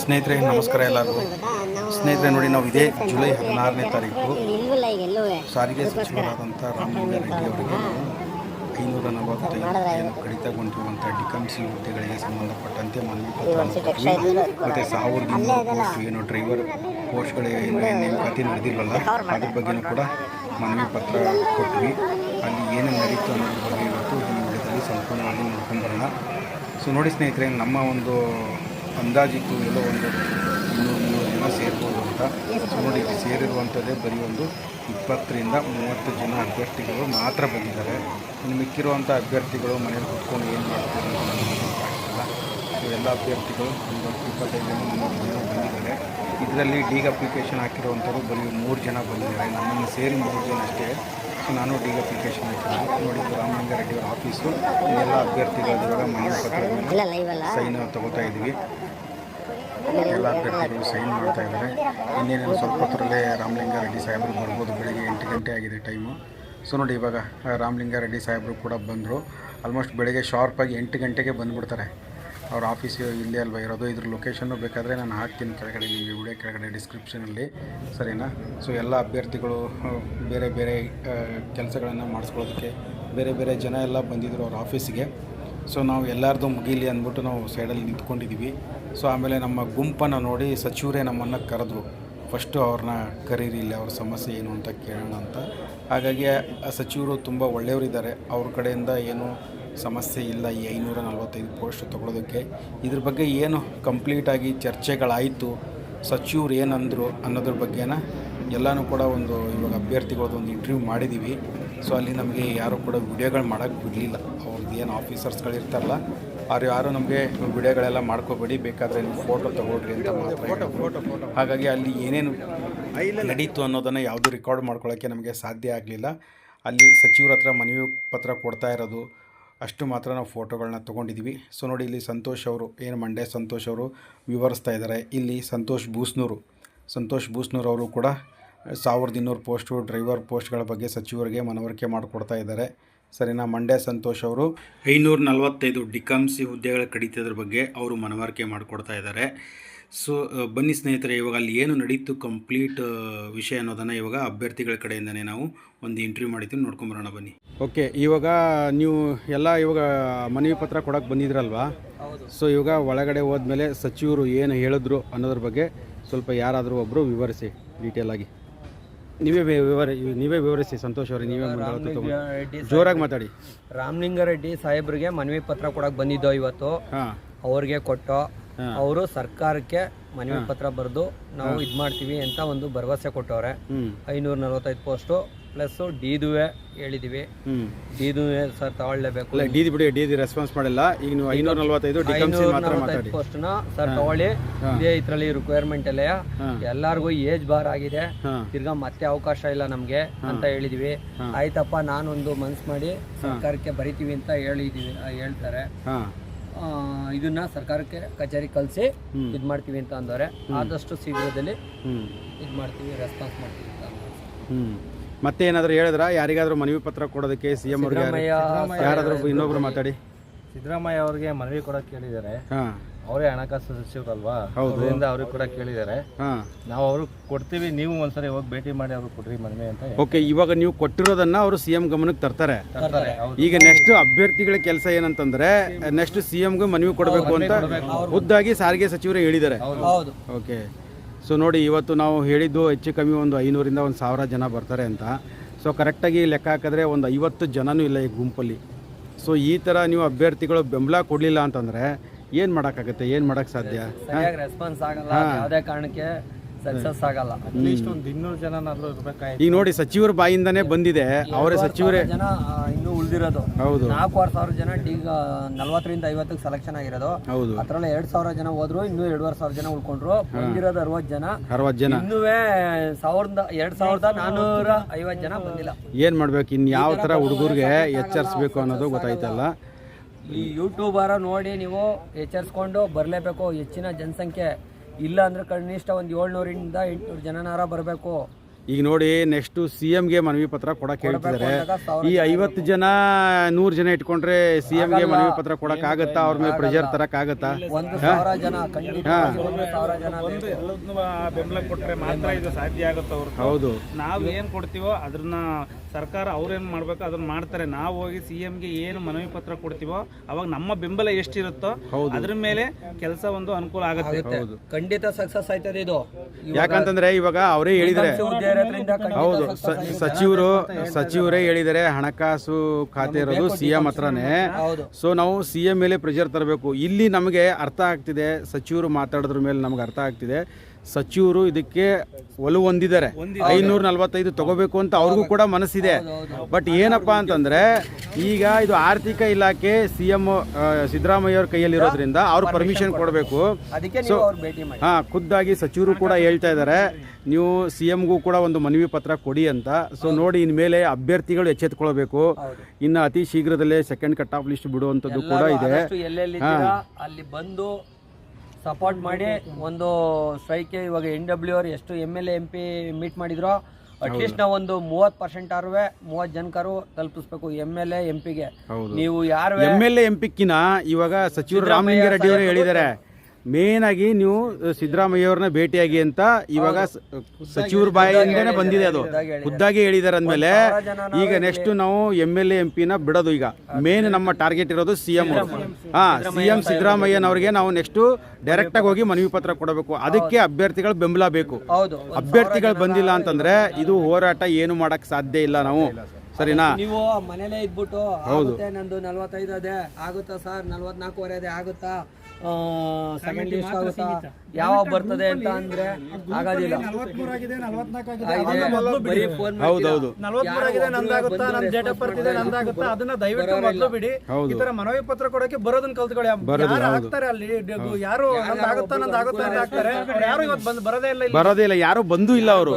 ಸ್ನೇಹಿತರೆ ನಮಸ್ಕಾರ ಎಲ್ಲರಿಗೂ. ಸ್ನೇಹಿತರೆ ನೋಡಿ ನಾವು ಇದೇ ಜುಲೈ ಹದಿನಾರನೇ ತಾರೀಕು. ಸಾರಿಗೆ ಸಚಿವರಾದಂಥ ರಾಮಲಿಂಗಾ ರೆಡ್ಡಿ ಅವರಿಗೆ ಐನೂರ ನಲವತ್ತೈದು ಏನು ಕಡಿತಗೊಂಡಿರುವಂಥ ಡಿಕಮ್ಸಿ ಹುದ್ದೆಗಳಿಗೆ ಸಂಬಂಧಪಟ್ಟಂತೆ ಮನವಿ ಪತ್ರ ಮತ್ತು ಸಾವಿರದ ಏನು ಡ್ರೈವರ್ ಪೋಸ್ಟ್ಗಳಿಗೆ ಏನು ನೇಮಕಾತಿ ನಡೆದಿಲ್ಲ ಅದ್ರ ಬಗ್ಗೆನೂ ಕೂಡ ಮನವಿ ಪತ್ರ ಕೊಟ್ವಿ. ಅಲ್ಲಿ ಏನೇನು ನಡೀತು ಅನ್ನೋದ್ರ ಬಗ್ಗೆ ಇವತ್ತು ಈ ವಿಡಿಯೋದಲ್ಲಿ ಸಂಪೂರ್ಣವಾಗಿ ನೋಡ್ಕೊಂಬರೋಣ ಸೊ ನೋಡಿ ಸ್ನೇಹಿತರೆ ನಮ್ಮ ಒಂದು ಅಂದಾಜಿತ್ತು ಎಲ್ಲೋ ಒಂದು ಇನ್ನೂರು ಮೂವತ್ತು ಜನ ಸೇರ್ಬೋದು ಅಂತ. ನೋಡಿ ಸೇರಿರುವಂಥದ್ದೇ ಬರೀ ಒಂದು ಇಪ್ಪತ್ತರಿಂದ ಮೂವತ್ತು ಜನ ಅಭ್ಯರ್ಥಿಗಳು ಮಾತ್ರ ಬಂದಿದ್ದಾರೆ. ಇನ್ನು ಮಿಕ್ಕಿರುವಂಥ ಅಭ್ಯರ್ಥಿಗಳು ಮನೇಲಿ ಕೂತ್ಕೊಂಡು ಏನು ಮಾಡ್ತಾರೆ ಅಂತ ಎಲ್ಲ ಅಭ್ಯರ್ಥಿಗಳು ಒಂದು ಇಪ್ಪತ್ತೈದು ಜನ ಮೂವತ್ತು ಜನ ಬಂದಿದ್ದಾರೆ. ಇದರಲ್ಲಿ ಡೀಗ್ ಅಪ್ಲಿಕೇಶನ್ ಹಾಕಿರುವಂಥವ್ರು ಬರೀ ಮೂರು ಜನ ಬಂದಿದ್ದಾರೆ. ನಮ್ಮನ್ನು ಸೇರಿ ಮೂರು ಜನ ಅಷ್ಟೇ. ನಾನು ಡೀಗ್ ಅಪ್ಲಿಕೇಶನ್ ಹಾಕಿದ್ದೀನಿ. ನೋಡಿ ರಾಮಲಿಂಗ ರೆಡ್ಡಿ ಅವರ ಆಫೀಸು ಎಲ್ಲ ಅಭ್ಯರ್ಥಿಗಳ ಮನೆ ಪತ್ರ ಸೈನ್ ತಗೋತಾ ಇದ್ದೀವಿ. ಎಲ್ಲ ಅಭ್ಯರ್ಥಿಗಳು ಸೈನ್ ಮಾಡ್ತಾ ಇದ್ದಾರೆ. ಇನ್ನೇನೇನು ಸ್ವಲ್ಪ ಹೊತ್ತರಲ್ಲೇ ರಾಮಲಿಂಗ ರೆಡ್ಡಿ ಸಾಹೇಬರು ಬರ್ಬೋದು. ಬೆಳಿಗ್ಗೆ ಎಂಟು ಗಂಟೆ ಆಗಿದೆ ಟೈಮು ಸೊ ನೋಡಿ, ಇವಾಗ ರಾಮಲಿಂಗ ರೆಡ್ಡಿ ಸಾಹೇಬರು ಕೂಡ ಬಂದರು. ಆಲ್ಮೋಸ್ಟ್ ಬೆಳಿಗ್ಗೆ ಶಾರ್ಪಾಗಿ ಎಂಟು ಗಂಟೆಗೆ ಬಂದುಬಿಡ್ತಾರೆ. ಅವ್ರ ಆಫೀಸ್ ಇಲ್ಲೇ ಅಲ್ವಾ ಇರೋದು? ಇದ್ರ ಲೊಕೇಶನ್ನು ಬೇಕಾದರೆ ನಾನು ಹಾಕ್ತೀನಿ ಕೆಳಗಡೆ ನಿಮಗೆ ವಿಡಿಯೋ ಕೆಳಗಡೆ ಡಿಸ್ಕ್ರಿಪ್ಷನಲ್ಲಿ ಸರಿನಾ? ಸೊ ಎಲ್ಲ ಅಭ್ಯರ್ಥಿಗಳು ಬೇರೆ ಬೇರೆ ಕೆಲಸಗಳನ್ನು ಮಾಡಿಸ್ಕೊಳ್ಳೋದಕ್ಕೆ ಬೇರೆ ಬೇರೆ ಜನ ಎಲ್ಲ ಬಂದಿದ್ದರು ಅವ್ರ ಆಫೀಸಿಗೆ ಸೊ ನಾವು ಎಲ್ಲರದು ಮುಗೀಲಿ ಅಂದ್ಬಿಟ್ಟು ನಾವು ಸೈಡಲ್ಲಿ ನಿಂತ್ಕೊಂಡಿದ್ದೀವಿ ಸೊ ಆಮೇಲೆ ನಮ್ಮ ಗುಂಪನ್ನು ನೋಡಿ ಸಚಿವರೇ ನಮ್ಮನ್ನು ಕರೆದ್ರು. ಫಸ್ಟು ಅವ್ರನ್ನ ಕರೀರಿ, ಇಲ್ಲಿ ಅವ್ರ ಸಮಸ್ಯೆ ಏನು ಅಂತ ಕೇಳೋಣ ಅಂತ. ಹಾಗಾಗಿ ಆ ಸಚಿವರು ತುಂಬ ಒಳ್ಳೆಯವರಿದ್ದಾರೆ. ಅವ್ರ ಕಡೆಯಿಂದ ಏನು ಸಮಸ್ಯೆ ಇಲ್ಲ, ಈ ಐನೂರ ನಲ್ವತ್ತೈದು ಪೋಸ್ಟ್ ತೊಗೊಳೋದಕ್ಕೆ. ಇದ್ರ ಬಗ್ಗೆ ಏನು ಕಂಪ್ಲೀಟಾಗಿ ಚರ್ಚೆಗಳಾಯಿತು ಸಚಿವರು ಏನಂದರು ಅನ್ನೋದ್ರ ಬಗ್ಗೆನ ಎಲ್ಲನೂ ಕೂಡ ಒಂದು ಇವಾಗ ಅಭ್ಯರ್ಥಿಗಳದ್ದು ಒಂದು ಇಂಟರ್ವ್ಯೂ ಮಾಡಿದ್ದೀವಿ ಸೊ ಅಲ್ಲಿ ನಮಗೆ ಯಾರು ಕೂಡ ವಿಡಿಯೋಗಳು ಮಾಡೋಕ್ಕೆ ಬಿಡಲಿಲ್ಲ. ಅವ್ರದ್ದು ಏನು ಆಫೀಸರ್ಸ್ಗಳಿರ್ತಾರಲ್ಲ ಅವ್ರು ಯಾರು ನಮಗೆ ವಿಡಿಯೋಗಳೆಲ್ಲ ಮಾಡ್ಕೋಬೇಡಿ ಬೇಕಾದರೆ ನೀವು ಫೋಟೋ ತೊಗೊಳ್ರಿ ಅಂತ ಮಾತ್ರ ಹಾಗಾಗಿ ಅಲ್ಲಿ ಏನೇನು ನಡೀತು ಅನ್ನೋದನ್ನು ಯಾವುದೂ ರೆಕಾರ್ಡ್ ಮಾಡ್ಕೊಳ್ಳೋಕ್ಕೆ ನಮಗೆ ಸಾಧ್ಯ ಆಗಲಿಲ್ಲ. ಅಲ್ಲಿ ಸಚಿವರ ಹತ್ರ ಮನವಿ ಪತ್ರ ಕೊಡ್ತಾ ಇರೋದು ಅಷ್ಟು ಮಾತ್ರ ನಾವು ಫೋಟೋಗಳನ್ನ ತೊಗೊಂಡಿದ್ದೀವಿ ಸೊ ನೋಡಿ, ಇಲ್ಲಿ ಸಂತೋಷ್ ಅವರು, ಏನು ಮಂಡ್ಯ ಸಂತೋಷ್ ಅವರು ವಿವರಿಸ್ತಾ ಇದ್ದಾರೆ ಇಲ್ಲಿ ಸಂತೋಷ್ ಬೂಸ್ನೂರು ಸಂತೋಷ್ ಬೂಸ್ನೂರು ಅವರು ಕೂಡ ಸಾವಿರದ ಇನ್ನೂರು ಪೋಸ್ಟು, ಡ್ರೈವರ್ ಪೋಸ್ಟ್ಗಳ ಬಗ್ಗೆ ಸಚಿವರಿಗೆ ಮನವರಿಕೆ ಮಾಡಿಕೊಡ್ತಾ ಇದ್ದಾರೆ ಸರಿನಾ, ಮಂಡ್ಯ ಸಂತೋಷ್ ಅವರು? ಐನೂರ ನಲವತ್ತೈದು ಡಿಕಾಮ್ಸಿ ಹುದ್ದೆಗಳ ಕಡಿತದ ಬಗ್ಗೆ ಅವರು ಮನವರಿಕೆ ಮಾಡಿಕೊಡ್ತಾ ಇದ್ದಾರೆ ಸೊ ಬನ್ನಿ ಸ್ನೇಹಿತರೆ ಇವಾಗ ಅಲ್ಲಿ ಏನು ನಡೀತು ಕಂಪ್ಲೀಟ್ ವಿಷಯ ಅನ್ನೋದನ್ನು ಇವಾಗ ಅಭ್ಯರ್ಥಿಗಳ ಕಡೆಯಿಂದನೇ ನಾವು ಒಂದು ಇಂಟರ್ವ್ಯೂ ಮಾಡಿದ್ದೀವಿ ನೋಡ್ಕೊಂಬರೋಣ ಬನ್ನಿ. ಓಕೆ ಇವಾಗ ನೀವು ಎಲ್ಲ ಇವಾಗ ಮನವಿ ಪತ್ರ ಕೊಡೋಕ್ಕೆ ಬಂದಿದ್ರಲ್ವಾ? ಸೊ ಇವಾಗ ಒಳಗಡೆ ಹೋದ್ಮೇಲೆ ಸಚಿವರು ಏನು ಹೇಳಿದ್ರು ಅನ್ನೋದ್ರ ಬಗ್ಗೆ ಸ್ವಲ್ಪ ಯಾರಾದರೂ ಒಬ್ಬರು ವಿವರಿಸಿ ಡೀಟೇಲ್ ಆಗಿ. ನೀವೇ ವಿವರ ನೀವೇ ವಿವರಿಸಿ ಸಂತೋಷ್ ಅವ್ರಿಗೆ ನೀವೇ ರೆಡ್ಡಿ ಜೋರಾಗಿ ಮಾತಾಡಿ. ರಾಮಲಿಂಗಾರೆಡ್ಡಿ ಸಾಹೇಬ್ರಿಗೆ ಮನವಿ ಪತ್ರ ಕೊಡೋಕ್ಕೆ ಬಂದಿದ್ದೋ ಇವತ್ತು. ಹಾಂ. ಅವ್ರಿಗೆ ಕೊಟ್ಟು. ಅವರು ಸರ್ಕಾರಕ್ಕೆ ಮನವಿ ಪತ್ರ ಬರೆದು ನಾವು ಇದು ಮಾಡ್ತೀವಿ ಅಂತ ಒಂದು ಭರವಸೆ ಕೊಟ್ಟವ್ರೆ. ಐನೂರ ನಲವತ್ತೈದು ಪೋಸ್ಟು ಪ್ಲಸ್ ಡಿದುವೆ ಹೇಳಿದೀವಿ. ದುವೇ ಡಿದುವೆ ಸರ್ ತಗೊಳ್ಳೇಬೇಕು ಡಿದು ಡಿ ಬಿಡಿ ಡಿ ರೆಸ್ಪಾನ್ಸ್ ಮಾಡಿಲ್ಲ. ಈಗ ನೀವು ಐನೂರ ನಲವತ್ತೈದು ನಲವತ್ತೈದು ಪೋಸ್ಟ್ನ ಸರ್ ತಗೊಳ್ಳಿ. ಇದೇ ಇದ್ರಲ್ಲಿ ರಿಕ್ವೈರ್ಮೆಂಟ್ ಎಲ್ಲ ಎಲ್ಲರಿಗೂ ಏಜ್ ಬಾರ್ ಆಗಿದೆ. ತಿರ್ಗಾ ಮತ್ತೆ ಅವಕಾಶ ಇಲ್ಲ ನಮಗೆ ಅಂತ ಹೇಳಿದೀವಿ. ಆಯ್ತಪ್ಪ ನಾನೊಂದು ಮನ್ಸು ಮಾಡಿ ಸರ್ಕಾರಕ್ಕೆ ಬರಿತೀವಿ ಅಂತ ಹೇಳಿದೀವಿ ಹೇಳ್ತಾರೆ. ಇದನ್ನ ಸರ್ಕಾರಕ್ಕೆ ಕಚೇರಿ ಕಳಿಸಿ ಇದು ಮಾಡ್ತೀವಿ ಅಂತ ಅಂದವ್ರೆ. ಆದಷ್ಟು ಶೀಘ್ರದಲ್ಲಿ ಹ್ಞೂ ಇದು ಮಾಡ್ತೀವಿ ರೆಸ್ಪಾನ್ಸ್ ಮಾಡ್ತೀವಿ ಅಂತ ಅಂದವ್ರೆ. ಮತ್ತೆ ಏನಾದರೂ ಹೇಳಿದ್ರ? ಯಾರಿಗಾದರೂ ಮನವಿ ಪತ್ರ ಕೊಡೋದಕ್ಕೆ ಸಿ ಎಂ ಅವ್ರಿಗೆ ಸಿದ್ದರಾಮಯ್ಯ ಯಾರಾದರೂ ಇನ್ನೊಬ್ರು ಮಾತಾಡಿ. ಸಿದ್ದರಾಮಯ್ಯ ಅವ್ರಿಗೆ ಮನವಿ ಕೊಡಕ್ಕೆ ಕೇಳಿದ್ದಾರೆ. ಹಾಂ. ಅವರೇ ಹಣಕಾಸು ಸಚಿವರಲ್ವಾ ಹೌದು. ಅವರಿಂದ ಅವ್ರಿಗೆ ಕೂಡ ಕೇಳಿದ್ದಾರೆ. ಹಾಂ. ನಾವು ಅವ್ರಿಗೆ ಕೊಡ್ತೀವಿ ನೀವು ಒಂದ್ಸರಿ ಹೋಗಿ ಭೇಟಿ ಮಾಡಿ ಅವ್ರಿಗೆ ಕೊಡ್ರಿ ಮನವಿ ಅಂತ ಓಕೆ ಇವಾಗ ನೀವು ಕೊಟ್ಟಿರೋದನ್ನ ಅವರು ಸಿ ಎಂ ಗಮನಕ್ಕೆ ತರ್ತಾರೆ. ತರ್ತಾರೆ ಈಗ ನೆಕ್ಸ್ಟ್ ಅಭ್ಯರ್ಥಿಗಳ ಕೆಲಸ ಏನಂತಂದ್ರೆ ನೆಕ್ಸ್ಟ್ ಸಿ ಎಂಗೆ ಮನವಿ ಕೊಡಬೇಕು ಅಂತ ಖುದ್ದಾಗಿ ಸಾರಿಗೆ ಸಚಿವರು ಹೇಳಿದ್ದಾರೆ. ಹೌದು. ಓಕೆ. ಸೊ ನೋಡಿ ಇವತ್ತು ನಾವು ಹೇಳಿದ್ದು ಹೆಚ್ಚು ಕಮ್ಮಿ ಒಂದು ಐನೂರಿಂದ ಒಂದು ಸಾವಿರ ಜನ ಬರ್ತಾರೆ ಅಂತ. ಸೊ ಕರೆಕ್ಟಾಗಿ ಲೆಕ್ಕ ಹಾಕಿದ್ರೆ ಒಂದು ಐವತ್ತು ಜನನೂ ಇಲ್ಲ ಈ ಗುಂಪಲ್ಲಿ. ಸೊ ಈ ಥರ ನೀವು ಅಭ್ಯರ್ಥಿಗಳು ಬೆಂಬಲ ಕೊಡಲಿಲ್ಲ ಅಂತಂದರೆ ಏನು ಮಾಡಕ್ಕಾಗತ್ತೆ? ಏನು ಮಾಡಕ್ ಸಾಧ್ಯ? ಸರಿಯಾಗಿ ರೆಸ್ಪಾನ್ಸ್ ಆಗಲ್ಲ. ಯಾವುದೇ ಕಾರಣಕ್ಕೆ ಸಕ್ಸಸ್ ಆಗಲ್ಲ. ಅಟ್ಲೀಸ್ಟ್ ಒಂದು ಇನ್ನೂರು ಜನನಾದ್ರೂ ಇರ್ಬೇಕಾಯ್ತು. ಈಗ ನೋಡಿ ಸಚಿವರ ಬಾಯಿಂದಾನೇ ಬಂದಿದೆ. ಅವರೇ ಸಚಿವರೇ. ಜನ ಇನ್ನು ಉಳಿದಿರೋದು. ಹೌದು. ನಾಲ್ಕೂವರೆ ಸಾವಿರ ಜನ ಈಗ ನಲ್ವತ್ತರಿಂದ ಐವತ್ತಕ್ಕೆ ಸೆಲೆಕ್ಷನ್ ಆಗಿರೋದು. ಹೌದು. ಅದ್ರಲ್ಲಿ ಎರಡ್ ಸಾವಿರ ಜನ ಹೋದ್ರು ಇನ್ನೂ ಎರಡುವರೆ ಸಾವಿರ ಜನ ಉಳ್ಕೊಂಡ್ರು. ಬಂದಿರೋದು ಅರವತ್ತು ಜನ. ಅರವತ್ತು ಜನ. ಇನ್ನೂ ಸಾವಿರದ ಎರಡ್ ಸಾವಿರದ ನಾನೂರ ಐವತ್ತು ಜನ ಬಂದಿಲ್ಲ. ಏನು ಮಾಡ್ಬೇಕು? ಇನ್ನು ಯಾವ ತರ ಹುಡುಗರಿಗೆ ಎಚ್ಚರಿಸಬೇಕು ಅನ್ನೋದು ಗೊತ್ತಾಯ್ತಲ್ಲ. ಈ ಯೂಟ್ಯೂಬರ ನೋಡಿ ನೀವು ಎಚ್ಚರಿಸ್ಕೊಂಡು ಬರಲೇಬೇಕು. ಹೆಚ್ಚಿನ ಜನಸಂಖ್ಯೆ ಇಲ್ಲ ಅಂದರೆ ಕನಿಷ್ಠ ಒಂದು ಏಳ್ನೂರಿಂದ ಎಂಟುನೂರು ಜನನಾರ ಬರಬೇಕು. ಈಗ ನೋಡಿ ನೆಕ್ಸ್ಟ್ ಸಿ ಎಂಗೆ ಮನವಿ ಪತ್ರ ಕೊಡಕ್ಕೆ ಹೇಳ್ತಿದ್ದಾರೆ. ಈ ಐವತ್ತು ಜನ ನೂರು ಜನ ಇಟ್ಕೊಂಡ್ರೆ ಸಿ ಎಂಗೆ ಮನವಿ ಪತ್ರ ಕೊಡಕ್ ಆಗತ್ತಾ? ಅವ್ರ ಮೇಲೆ ಪ್ರೆಷರ್ ತರಕ್ ಆಗತ್ತಾ? ಬೆಂಬಲ ಕೊಟ್ಟರೆ ಮಾತ್ರ ಇದು ಸಾಧ್ಯ ಆಗುತ್ತೆ ಅವ್ರು ಹೌದು. ನಾವು ಏನು ಕೊಡ್ತೀವೋ ಅದನ್ನ ಸರ್ಕಾರ ಅವ್ರೇನು ಮಾಡಬೇಕು ಅದನ್ನ ಮಾಡ್ತಾರೆ. ನಾವು ಹೋಗಿ ಸಿ ಎಂಗೆ ಏನು ಮನವಿ ಪತ್ರ ಕೊಡ್ತೀವೋ ಅವಾಗ ನಮ್ಮ ಬೆಂಬಲ ಎಷ್ಟಿರುತ್ತೋ ಅದ್ರ ಮೇಲೆ ಕೆಲಸ ಒಂದು ಅನುಕೂಲ ಆಗುತ್ತೆ. ಖಂಡಿತ ಸಕ್ಸಸ್ ಆಯ್ತದೆ ಇದು. ಯಾಕಂತಂದ್ರೆ ಇವಾಗ ಅವರೇ ಹೇಳಿದರೆ ಹೌದು. ಸಚಿವರು ಸಚಿವರೇ ಹೇಳಿದರೆ ಹಣಕಾಸು ಖಾತೆ ಇರೋದು ಸಿ ಎಂ ಹತ್ರನೇ. ಸೊ ನಾವು ಸಿ ಎಂ ಮೇಲೆ ಪ್ರೆಷರ್ ತರಬೇಕು. ಇಲ್ಲಿ ನಮಗೆ ಅರ್ಥ ಆಗ್ತಿದೆ ಸಚಿವರು ಮಾತಾಡಿದ್ರ ಮೇಲೆ ನಮ್ಗೆ ಅರ್ಥ ಆಗ್ತಿದೆ. ಸಚಿವರು ಇದಕ್ಕೆ ಒಲವು ಹೊಂದಿದ್ದಾರೆ. ಐನೂರ ನಲ್ವತ್ತೈದು ತಗೋಬೇಕು ಅಂತ ಅವ್ರಿಗೂ ಕೂಡ ಮನಸ್ಸಿದೆ. ಬಟ್ ಏನಪ್ಪಾ ಅಂತಂದ್ರೆ ಈಗ ಇದು ಆರ್ಥಿಕ ಇಲಾಖೆ ಸಿ ಎಂ ಸಿದ್ದರಾಮಯ್ಯ ಅವ್ರ ಕೈಯಲ್ಲಿರೋದ್ರಿಂದ ಅವ್ರು ಪರ್ಮಿಷನ್ ಕೊಡಬೇಕು. ಸೊ ಹಾ ಖುದ್ದಾಗಿ ಸಚಿವರು ಕೂಡ ಹೇಳ್ತಾ ಇದ್ದಾರೆ. ನೀವು ಸಿ ಎಂಗೂ ಕೂಡ ಒಂದು ಮನವಿ ಪತ್ರ ಕೊಡಿ ಅಂತ. ಸೊ ನೋಡಿ ಇನ್ಮೇಲೆ ಅಭ್ಯರ್ಥಿಗಳು ಎಚ್ಚೆತ್ಕೊಳ್ಬೇಕು. ಇನ್ನು ಅತಿ ಶೀಘ್ರದಲ್ಲೇ ಸೆಕೆಂಡ್ ಕಟ್ ಆಫ್ ಲಿಸ್ಟ್ ಬಿಡುವಂಥದ್ದು ಕೂಡ ಇದೆ. ಅಲ್ಲಿ ಬಂದು ಸಪೋರ್ಟ್ ಮಾಡಿ ಒಂದು ಸ್ಟ್ರೈಕ್ಗೆ ಇವಾಗ ಎನ್ ಡಬ್ಲ್ಯೂ ಅವ್ರು ಎಷ್ಟು M L M P meet ಮಾಡಿದ್ರು ಅಟ್ಲೀಸ್ಟ್ ನಾವು ಒಂದು ಮೂವತ್ ಪರ್ಸೆಂಟ್ ಆರುವೆ ಮೂವತ್ತು ಜನಕರು ತಲುಪಿಸ್ಬೇಕು ಎಂ ಎಲ್ ಎ ಎಂ ಪಿಗೆ. ನೀವು ಯಾರು ಎಂ ಎಲ್ ಎ ಎಂ ಪಿಕ್ಕಿನ ಇವಾಗ ಸಚಿವರು ರಾಮಲಿಂಗಾರೆಡ್ಡಿ ಅವರು ಹೇಳಿದ್ದಾರೆ. ಮೇನ್ ಆಗಿ ನೀವು ಸಿದ್ದರಾಮಯ್ಯ ಅವ್ರನ್ನ ಭೇಟಿಯಾಗಿ ಅಂತ ಇವಾಗ ಸಚಿವರ ಬಾಯಿಂದನೇ ಬಂದಿದೆ ಅದು. ಖುದ್ದಾಗಿ ಹೇಳಿದ್ದಾರೆ. ಅಂದಮೇಲೆ ಈಗ ನೆಕ್ಸ್ಟ್ ನಾವು ಎಂ ಎಲ್ ಎಂ ಪಿನ ಬಿಡೋದು ಈಗ. ಮೇನ್ ನಮ್ಮ ಟಾರ್ಗೆಟ್ ಇರೋದು ಸಿ ಎಂ ಹಾ ಸಿ ಎಂ ಸಿದ್ದರಾಮಯ್ಯನವ್ರಿಗೆ ನಾವು ನೆಕ್ಸ್ಟ್ ಡೈರೆಕ್ಟ್ ಆಗಿ ಹೋಗಿ ಮನವಿ ಪತ್ರ ಕೊಡಬೇಕು. ಅದಕ್ಕೆ ಅಭ್ಯರ್ಥಿಗಳು ಬೆಂಬಲ ಬೇಕು. ಅಭ್ಯರ್ಥಿಗಳು ಬಂದಿಲ್ಲ ಅಂತಂದ್ರೆ ಇದು ಹೋರಾಟ ಏನು ಮಾಡಕ್ ಸಾಧ್ಯ ಇಲ್ಲ ನಾವು. ಸರಿನಾ? ನೀವು ಮನೇಲೇ ಇದ್ಬಿಟ್ಟು ನಂದು ನಲ್ವತ್ತೈದು ಅದೇ. ಆಗುತ್ತಾ ಸರ್? ನಲ್ವತ್ನಾಲ್ಕೂವರೆ ಅದೇ ಆಗುತ್ತಾ? ಸೆಕೆಂಡ್ ಲಿಸ್ಟ್ ಆಗುತ್ತಾ ಯಾವಾಗ ಬರ್ತದೆ ಅಂತ ಅಂದ್ರೆ ಆಗೋದಿಲ್ಲ ಆಗಿದೆ. ಬರೀ ಫೋನ್ ಹೌದೌದು ನಲವತ್ಮೂರಾಗಿದೆ ನಂದಾಗುತ್ತಾ ನನ್ನ ಡೇಟ್ ಆಫ್ ಬರ್ತ್ ಇದೆ ನಂದಾಗುತ್ತಾ ಅದನ್ನ ದಯವಿಟ್ಟು ಮೊದಲು ಬಿಡಿ. ಹೌದು. ಈ ತರ ಮನವಿ ಪತ್ರ ಕೊಡಕ್ಕೆ ಬರೋದನ್ನ ಕಲ್ತ್ಕೊಳ್ಳಿ. ಯಾರು ಹಾಕ್ತಾರೆ ಅಲ್ಲಿ? ಯಾರು ನಂದಾಗುತ್ತಾ ನಂದಾಗುತ್ತಾ ಅಂತ ಹಾಕ್ತಾರೆ? ಯಾರು ಇವತ್ತು ಬಂದು ಬರೋದೇ ಇಲ್ಲ ಬರೋದೇ ಇಲ್ಲ ಯಾರು ಬಂದು ಇಲ್ಲ ಅವರು.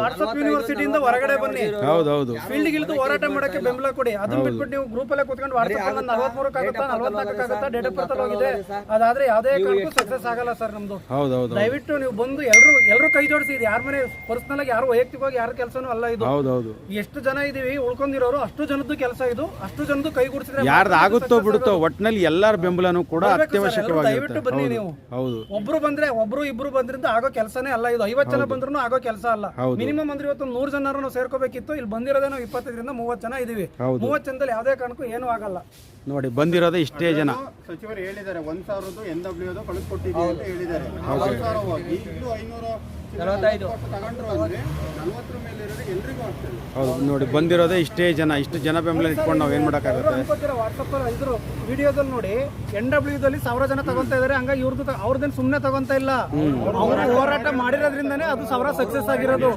ವಾಟ್ಸ್ಆಪ್ ಯೂನಿವರ್ಸಿಟಿಯಿಂದ ಹೊರಗಡೆ ಬನ್ನಿ. ಹೌದೌದು ಫೀಲ್ಡ್ ಇಳಿದು ಹೋರಾಟ ಮಾಡಕ್ಕೆ ಬೆಂಬಲ ಕೊಡಿ. ಅದನ್ನ ಬಿಟ್ಬಿಟ್ಟು ನೀವು ಗ್ರೂಪ್ ಅಲ್ಲೇ ಕುತ್ಕೊಂಡು ವಾಟ್ಸ್ಆಪ್ ನಲವತ್ಮೂರಕ್ಕೆ ಆಗುತ್ತಾ ನಲವತ್ನಾಲ್ಕಕ್ಕೆ ಆಗುತ್ತಾ ಡೇಟ್ ಆಫ್ ಬರ್ತ್ ಅಲ್ಲಿ ಅದಾದ್ರೆ ಯಾವುದೇ ಕಾರಣಕ್ಕೂ ಸಕ್ಸಸ್ ಆಗಲ್ಲ ಸರ್ ನಮ್ದು. ಹೌದೌದು. ದಯವಿಟ್ಟು ನೀವು ಬಂದು ಎಲ್ಲರೂ ಎಲ್ಲರೂ ಕೈ ಜೋಡಿಸಿ ಇದು ಯಾರ ಮನೆ ಪರ್ಸನಲ್ ಆಗಿ ಯಾರು ವೈಯಕ್ತಿಕವಾಗಿ ಯಾರ ಕೆಲಸನೂ ಅಲ್ಲ ಇದು. ಹೌದೌದು. ಎಷ್ಟು ಜನ ಇದೀವಿ ಉಳ್ಕೊಂಡಿರೋರು ಅಷ್ಟು ಜನದ್ದು ಕೆಲಸ ಇದು ಅಷ್ಟು ಜನದ್ದು ಕೈಗೂಡಿಸಿದ್ರೆ ಯಾರ್ದು ಆಗುತ್ತೋ ಬಿಡುತ್ತೋ ಒಟ್ಟಿನಲ್ಲಿ ಎಲ್ಲರ ಬೆಂಬಲನೂ ಕೂಡ ದಯವಿಟ್ಟು ಬನ್ನಿ ನೀವು. ಹೌದು. ಒಬ್ರು ಬಂದ್ರೆ ಒಬ್ರು ಇಬ್ರು ಬಂದ್ರಿಂದ ಆಗೋ ಕೆಲಸನೇ ಅಲ್ಲ ಇದು. ಐವತ್ತು ಜನ ಬಂದ್ರು ಆಗೋ ಕೆಲಸ ಅಲ್ಲ. ಮಿನಿಮಮ್ ಅಂದ್ರೆ ಇವತ್ತು ನೂರ್ ಜನರು ನಾವು ಸೇರ್ಕೋಬೇಕಿತ್ತು ಇಲ್ಲಿ ಬಂದಿರೋದೇ ನಾವು ಇಪ್ಪತ್ತೈದರಿಂದ ಮೂವತ್ತು ಜನ ಇದೀವಿ. ಮೂವತ್ ಮೂವತ್ತು ಜನದಲ್ಲಿ ಯಾವುದೇ ಕಾರಣಕ್ಕೂ ಏನೂ ಆಗಲ್ಲ. ನೋಡಿ ಬಂದಿರೋದೇ ಇಷ್ಟೇ ಜನ. ಸಚಿವರು ಹೇಳಿದ್ದಾರೆ ಒಂದ್ ಸಾವಿರದ್ದು ಎನ್ ಡಬ್ಲ್ಯೂ ಕಳಿಸ್ಕೊಟ್ಟಿದ್ದೀವಿ ಅಂತ ಹೇಳಿದ್ದಾರೆ. ಸಾವಿರ ಹೋಗಿ ಇನ್ನು ಐನೂರು ತಗೊಂಡ್ರು ಅಂದ್ರೆ ನಲವತ್ತರ ಮೇಲೆ ಹೌದು ನೋಡಿ ಬಂದಿರೋದೇ ಇಷ್ಟೇ ಜನ ಇಷ್ಟು ಜನ ಬೆಂಬಲ ಇಟ್ಕೊಂಡು ನಾವು ಏನು ಮಾಡೋಕ್ಕಾಗುತ್ತೆ? ಅನ್ಕೋತೀರ ವಾಟ್ಸಪ್ ಅಲ್ಲಿ ಇದ್ರು ವಿಡಿಯೋದಲ್ಲಿ ನೋಡಿ ಎನ್ ಡಬ್ಲ್ಯೂ ದಲ್ಲಿ ಸಾವಿರ ಜನ ತಗೊಂತಾ ಇದ್ದಾರೆ ಹಂಗಾಗಿ ಇವ್ರದ್ದು ಅವ್ರದ್ದೇನು ಸುಮ್ಮನೆ ತಗೊಂತಾ ಇಲ್ಲ. ಅವರು ಹೋರಾಟ ಮಾಡಿರೋದ್ರಿಂದಾನೇ ಅದು ಸಾವಿರ ಸಕ್ಸಸ್ ಆಗಿರೋದು.